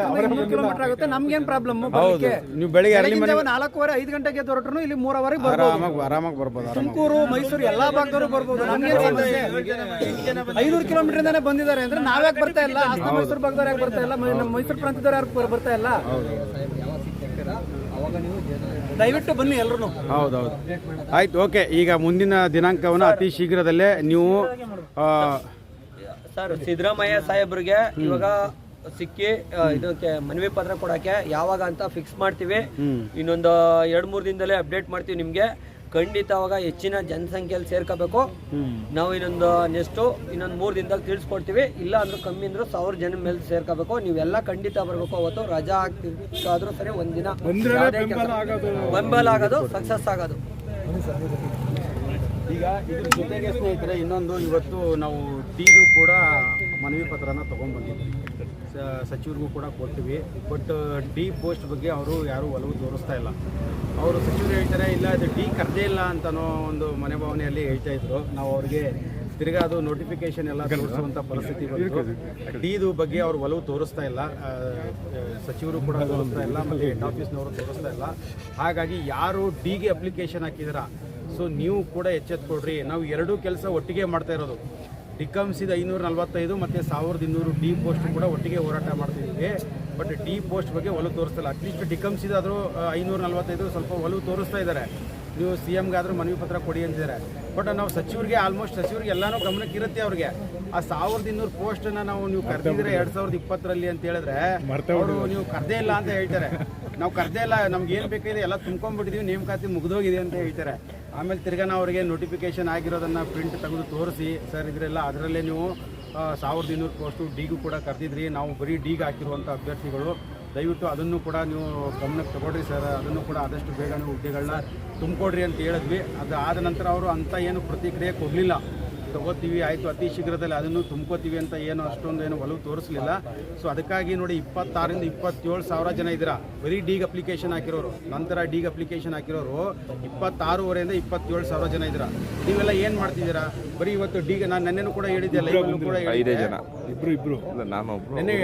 ಕಿಲೋಮೀಟರ್ ಆಗುತ್ತೆ ನಮ್ಗೇನ್ ಪ್ರಾಬ್ಲಮ್ ಹೌದು. ನೀವು ಬೆಳಿಗ್ಗೆ ಅಲ್ಲಿ ನಾಲ್ಕೂವರೆ ಐದು ಗಂಟೆಗೆ ಹೊರಟ್ರು ಇಲ್ಲಿ ಮೂರವರೆಗೆ ಬರ್ಬೋದು. ಆರಾಮಾಗಿ ಆರಾಮಾಗಿ ಬರ್ಬೋದು ತುಮಕೂರು ಮೈಸೂರು ಎಲ್ಲಾ ಭಾಗದವರು ಬರ್ಬೋದು. ನಮ್ಗೆ ಐನೂರು ಕಿಲೋಮೀಟರ್ ಇಂದಾನೆ ಬಂದಿದ್ದಾರೆ. ಅಂದ್ರೆ ನಾವ್ಯಾಕೆ ಬರ್ತಾ ಇಲ್ಲ? ಹಾಸನ ಮೈಸೂರು ಭಾಗದವ್ರು ಯಾಕೆ ಬರ್ತಾ ಇಲ್ಲ? ಮೈ- ನಮ್ಮ ಮೈಸೂರು ಪ್ರಾಂತ್ಯದವ್ರು ಯಾರು ಬರ್ತಾ ಇಲ್ಲ? ದಯವಿಟ್ಟು ಬನ್ನಿ ಎಲ್ರು ಹೌದೌದು. ಆಯ್ತು ಓಕೆ. ಈಗ ಮುಂದಿನ ದಿನಾಂಕವನ್ನು ಅತಿ ಶೀಘ್ರದಲ್ಲೇ ನೀವು ಸರ್ ಸಿದ್ದರಾಮಯ್ಯ ಸಾಹೇಬ್ರಿಗೆ ಇವಾಗ ಸಿಕ್ಕಿ ಇದಕ್ಕೆ ಮನವಿ ಪತ್ರ ಕೊಡಕ್ಕೆ ಯಾವಾಗ ಅಂತ ಫಿಕ್ಸ್ ಮಾಡ್ತೀವಿ. ಇನ್ನೊಂದು ಎರಡು ಮೂರು ದಿನದಲ್ಲೇ ಅಪ್ಡೇಟ್ ಮಾಡ್ತೀವಿ ನಿಮಗೆ. ಖಂಡಿತ ಅವಾಗ ಹೆಚ್ಚಿನ ಜನಸಂಖ್ಯೆಯಲ್ಲಿ ಸೇರ್ಕೋಬೇಕು. ನಾವು ಇನ್ನೊಂದು ನೆಕ್ಸ್ಟು ಇನ್ನೊಂದು ಮೂರು ದಿನದಲ್ಲಿ ತಿಳಿಸ್ಕೊಡ್ತೀವಿ. ಇಲ್ಲ ಅಂದ್ರೆ ಕಮ್ಮಿ ಅಂದ್ರೂ ಸಾವಿರ ಜನ ಮೇಲೆ ಸೇರ್ಕೋಬೇಕು. ನೀವೆಲ್ಲ ಖಂಡಿತ ಬರಬೇಕು. ಅವತ್ತು ರಜಾ ಆಗ್ತಿರ್ಬೇಕಾದ್ರೂ ಸರಿ ಒಂದಿನ ಬೆಂಬಲ ಆಗೋದು. ಸಕ್ಸಸ್ ಆಗೋದು. ಈಗ ಇದ್ರ ಜೊತೆಗೆ ಸ್ನೇಹಿತರೆ ಇನ್ನೊಂದು ಇವತ್ತು ನಾವು ಟೀಗೂ ಕೂಡ ಮನವಿ ಪತ್ರನ ತಗೊಂಡ್ಬಂದಿದ್ದೀವಿ ಸಚಿವರಿಗೂ ಕೂಡ ಕೊಡ್ತೀವಿ. ಬಟ್ ಡಿ ಪೋಸ್ಟ್ ಬಗ್ಗೆ ಅವರು ಯಾರೂ ಒಲವು ತೋರಿಸ್ತಾ ಇಲ್ಲ. ಅವರು ಸಚಿವರು ಹೇಳ್ತಾರೆ ಇಲ್ಲ ಇದು ಡಿ ಕರೆದೇ ಇಲ್ಲ ಅಂತನೋ ಒಂದು ಮನೆ ಭಾವನೆಯಲ್ಲಿ ಹೇಳ್ತಾ ಇದ್ರು. ನಾವು ಅವ್ರಿಗೆ ತಿರ್ಗಾ ಅದು ನೋಟಿಫಿಕೇಶನ್ ಎಲ್ಲ ತೋರಿಸುವಂಥ ಪರಿಸ್ಥಿತಿ ಬಂತು. ಡಿದು ಬಗ್ಗೆ ಅವರು ಒಲವು ತೋರಿಸ್ತಾ ಇಲ್ಲ. ಸಚಿವರು ಕೂಡ ತೋರಿಸ್ತಾ ಇಲ್ಲ ಮತ್ತು ಹೆಡ್ ಆಫೀಸ್ನವರು ತೋರಿಸ್ತಾ ಇಲ್ಲ. ಹಾಗಾಗಿ ಯಾರು ಡಿಗೆ ಅಪ್ಲಿಕೇಶನ್ ಹಾಕಿದಾರ? ಸೊ ನೀವು ಕೂಡ ಎಚ್ಚೆತ್ಕೊಡ್ರಿ ನಾವು ಎರಡೂ ಕೆಲಸ ಒಟ್ಟಿಗೆ ಮಾಡ್ತಾ ಇರೋದು. ಡಿಕಮ್ಸಿದ ಐನೂರ ನಲವತ್ತೈದು ಮತ್ತು ಸಾವಿರದ ಇನ್ನೂರು ಡಿ ಪೋಸ್ಟ್ ಕೂಡ ಒಟ್ಟಿಗೆ ಹೋರಾಟ ಮಾಡ್ತಿದ್ದೀವಿ ಬಟ್ ಡಿ ಪೋಸ್ಟ್ ಬಗ್ಗೆ ಒಲವು ತೋರಿಸ್ತಿಲ್ಲ. ಅಟ್ಲೀಸ್ಟ್ ಡಿಕಮ್ಸಿದಾದರೂ ಐನೂರ ನಲವತ್ತೈದು ಸ್ವಲ್ಪ ಒಲವು ತೋರಿಸ್ತಾ ಇದ್ದಾರೆ. ನೀವು ಸಿ ಎಮ್ಗಾದರೂ ಮನವಿ ಪತ್ರ ಕೊಡಿ ಅಂತಿದ್ದಾರೆ. ಬಟ್ ನಾವು ಸಚಿವರಿಗೆ ಆಲ್ಮೋಸ್ಟ್ ಸಚಿವರಿಗೆ ಎಲ್ಲನೂ ಗಮನಕ್ಕೆ ಇರುತ್ತೆ ಅವ್ರಿಗೆ. ಆ ಸಾವಿರದ ಇನ್ನೂರು ಪೋಸ್ಟನ್ನು ನಾವು ನೀವು ಕರೆದಿದ್ರೆ ಎರಡು ಸಾವಿರದ ಇಪ್ಪತ್ತರಲ್ಲಿ ಅಂತ ಹೇಳಿದ್ರೆ ಅವರು ನೀವು ಕರೆದೇ ಇಲ್ಲ ಅಂತ ಹೇಳ್ತಾರೆ. ನಾವು ಕರೆದೇ ಇಲ್ಲ ನಮ್ಗೆ ಏನು ಬೇಕಿದೆ ಎಲ್ಲ ತುಂಬ್ಕೊಂಡ್ಬಿಟ್ಟಿದ್ದೀವಿ ನೇಮಕಾತಿ ಮುಗಿದೋಗಿದೆ ಅಂತ ಹೇಳ್ತಾರೆ. ಆಮೇಲೆ ತಿರ್ಗಾ ನಾವು ಅವರಿಗೆ ನೋಟಿಫಿಕೇಶನ್ ಆಗಿರೋದನ್ನು ಪ್ರಿಂಟ್ ತೆಗೆದು ತೋರಿಸಿ, ಸರ್ ಇದರೆಲ್ಲ ಅದರಲ್ಲೇ ನೀವು ಸಾವಿರದ ಇನ್ನೂರು ಪೋಸ್ಟು ಡಿಗೂ ಕೂಡ ಕರೆದಿದ್ರಿ. ನಾವು ಬರೀ ಡಿಗೆ ಹಾಕಿರುವಂಥ ಅಭ್ಯರ್ಥಿಗಳು. ದಯವಿಟ್ಟು ಅದನ್ನು ಕೂಡ ನೀವು ಗಮನಕ್ಕೆ ತಗೊಳ್ರಿ, ಸರ್. ಅದನ್ನು ಕೂಡ ಆದಷ್ಟು ಬೇಗ ನೀವು ಹುದ್ದೆಗಳನ್ನ ತುಂಬಿಕೊಡ್ರಿ ಅಂತ ಹೇಳಿದ್ವಿ. ಅದು ಆದ ನಂತರ ಅವರು ಅಂಥ ಏನು ಪ್ರತಿಕ್ರಿಯೆ ಕೊಡಲಿಲ್ಲ. ತಗೋತೀವಿ ಆಯಿತು ಅತಿ ಶೀಘ್ರದಲ್ಲಿ ಅದನ್ನು ತುಂಬ್ಕೋತೀವಿ ಅಂತ ಏನು ಅಷ್ಟೊಂದು ಏನು ಒಲವು ತೋರಿಸಲಿಲ್ಲ. ಸೊ ಅದಕ್ಕಾಗಿ ನೋಡಿ ಇಪ್ಪತ್ತಾರಿಂದ ಇಪ್ಪತ್ತೇಳು ಸಾವಿರ ಜನ ಇದ್ದೀರಾ. ಬರೀ ಡಿಗ್ ಅಪ್ಲಿಕೇಶನ್ ಹಾಕಿರೋರು ನಂತರ ಡಿಗ್ ಅಪ್ಲಿಕೇಶನ್ ಹಾಕಿರೋರು ಇಪ್ಪತ್ತಾರೂವರೆಯಿಂದ ಇಪ್ಪತ್ತೇಳು ಸಾವಿರ ಜನ ಇದ್ದೀರಾ. ನೀವೆಲ್ಲ ಏನು ಮಾಡ್ತಿದ್ದೀರಾ? ಬರೀ ಇವತ್ತು ಡಿಗ್ ನಾನು ನೆನ್ನೆನೂ ಕೂಡ ಹೇಳಿದ್ದೆ ಲೈವಲ್ಲೂ ಕೂಡ ಹೇಳಿದೆ ಇಬ್ರು ಇಬ್ರು. ನಾನು ಒಬ್ರು ನೆನ್ನೆ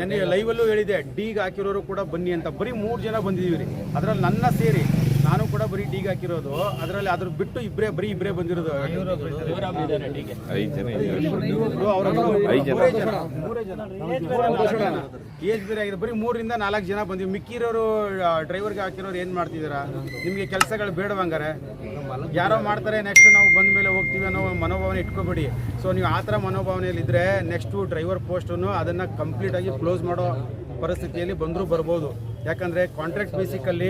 ನೆನ್ನೆ ಲೈವಲ್ಲೂ ಹೇಳಿದೆ ಡಿಗ್ ಹಾಕಿರೋರು ಕೂಡ ಬನ್ನಿ ಅಂತ. ಬರೀ ಮೂರು ಜನ ಬಂದಿದ್ದೀವಿ ರೀ. ಅದರಲ್ಲಿ ನನ್ನ ಸೇರಿ ಕೂಡ ಬರೀ ಡಿಗ್ ಹಾಕಿರೋದು. ಅದರಲ್ಲಿ ಅದ್ರ ಬಿಟ್ಟು ಇಬ್ಬರೇ ಬರೀ ಇಬ್ಬರೇ ಬಂದಿರೋದು. ಐದು ಜನ. ಏಜ್ ಬೇರೆ ಆಗಿದೆ. ಬರೀ ಮೂರಿಂದ ನಾಲ್ಕು ಜನ ಬಂದಿವಿ. ಮಿಕ್ಕಿರೋರು ಡ್ರೈವರ್ಗೆ ಹಾಕಿರೋರು ಏನು ಮಾಡ್ತಿದ್ದೀರಾ? ನಿಮಗೆ ಕೆಲಸಗಳು ಬೇಡವಂಗಾರೆ. ಯಾರೋ ಮಾಡ್ತಾರೆ ನೆಕ್ಸ್ಟ್ ನಾವು ಬಂದ ಮೇಲೆ ಹೋಗ್ತೀವಿ ಅನ್ನೋ ಮನೋಭಾವನೆ ಇಟ್ಕೋಬೇಡಿ. ಸೊ ನೀವು ಆ ಥರ ಮನೋಭಾವನೆಯಲ್ಲಿದ್ದರೆ ನೆಕ್ಸ್ಟು ಡ್ರೈವರ್ ಪೋಸ್ಟನ್ನು ಅದನ್ನು ಕಂಪ್ಲೀಟಾಗಿ ಕ್ಲೋಸ್ ಮಾಡೋ ಪರಿಸ್ಥಿತಿಯಲ್ಲಿ ಬಂದರೂ ಬರ್ಬೋದು. ಯಾಕಂದರೆ contract basically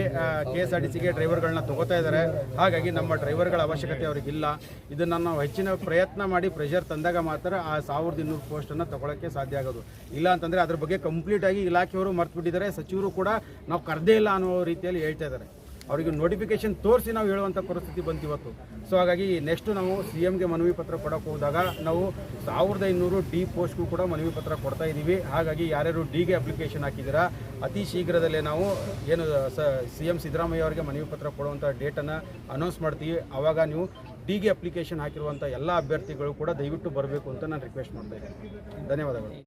K S R T ಸಿಗೆ ಡ್ರೈವರ್ಗಳನ್ನ ತೊಗೋತಾ ಇದ್ದಾರೆ ಹಾಗಾಗಿ ನಮ್ಮ ಡ್ರೈವರ್ಗಳ ಅವಶ್ಯಕತೆ ಅವರಿಗಿಲ್ಲ. ಇದನ್ನು ನಾವು ಹೆಚ್ಚಿನ ಪ್ರಯತ್ನ ಮಾಡಿ ಪ್ರೆಷರ್ ತಂದಾಗ ಮಾತ್ರ ಆ ಸಾವಿರದ ಇನ್ನೂರು ಪೋಸ್ಟನ್ನು ತೊಗೊಳಕ್ಕೆ ಸಾಧ್ಯ ಆಗೋದು. ಇಲ್ಲ ಅಂತಂದರೆ ಅದ್ರ ಬಗ್ಗೆ ಕಂಪ್ಲೀಟಾಗಿ ಇಲಾಖೆಯವರು ಮರ್ತು ಬಿಟ್ಟಿದ್ದಾರೆ ಸಚಿವರು ಕೂಡ ನಾವು ಕರೆದೇ ಇಲ್ಲ ಅನ್ನೋ ರೀತಿಯಲ್ಲಿ ಹೇಳ್ತಾ ಇದ್ದಾರೆ. ಅವರಿಗೆ ನೋಟಿಫಿಕೇಶನ್ ತೋರಿಸಿ ನಾವು ಹೇಳುವಂಥ ಪರಿಸ್ಥಿತಿ ಬಂತು ಇವತ್ತು. ಸೊ ಹಾಗಾಗಿ ನೆಕ್ಸ್ಟ್ ನಾವು ಸಿ ಎಮ್ಗೆ ಮನವಿ ಪತ್ರ ಕೊಡೋಕೆ ಹೋದಾಗ ನಾವು ಸಾವಿರದ ಐನೂರು ಡಿ ಪೋಸ್ಟ್ಗೂ ಕೂಡ ಮನವಿ ಪತ್ರ ಕೊಡ್ತಾ ಇದ್ದೀವಿ. ಹಾಗಾಗಿ ಯಾರ್ಯಾರು ಡಿಗೆ ಅಪ್ಲಿಕೇಶನ್ ಹಾಕಿದ್ದೀರಾ, ಅತಿ ಶೀಘ್ರದಲ್ಲೇ ನಾವು ಏನು ಸ ಎಂ ಸಿದ್ದರಾಮಯ್ಯ ಅವರಿಗೆ ಮನವಿ ಪತ್ರ ಕೊಡುವಂಥ ಡೇಟನ್ನು ಅನೌನ್ಸ್ ಮಾಡ್ತೀವಿ. ಆವಾಗ ನೀವು ಡಿಗೆ ಅಪ್ಲಿಕೇಶನ್ ಹಾಕಿರುವಂಥ ಎಲ್ಲ ಅಭ್ಯರ್ಥಿಗಳು ಕೂಡ ದಯವಿಟ್ಟು ಬರಬೇಕು ಅಂತ ನಾನು ರಿಕ್ವೆಸ್ಟ್ ಮಾಡ್ತಾ ಧನ್ಯವಾದಗಳು.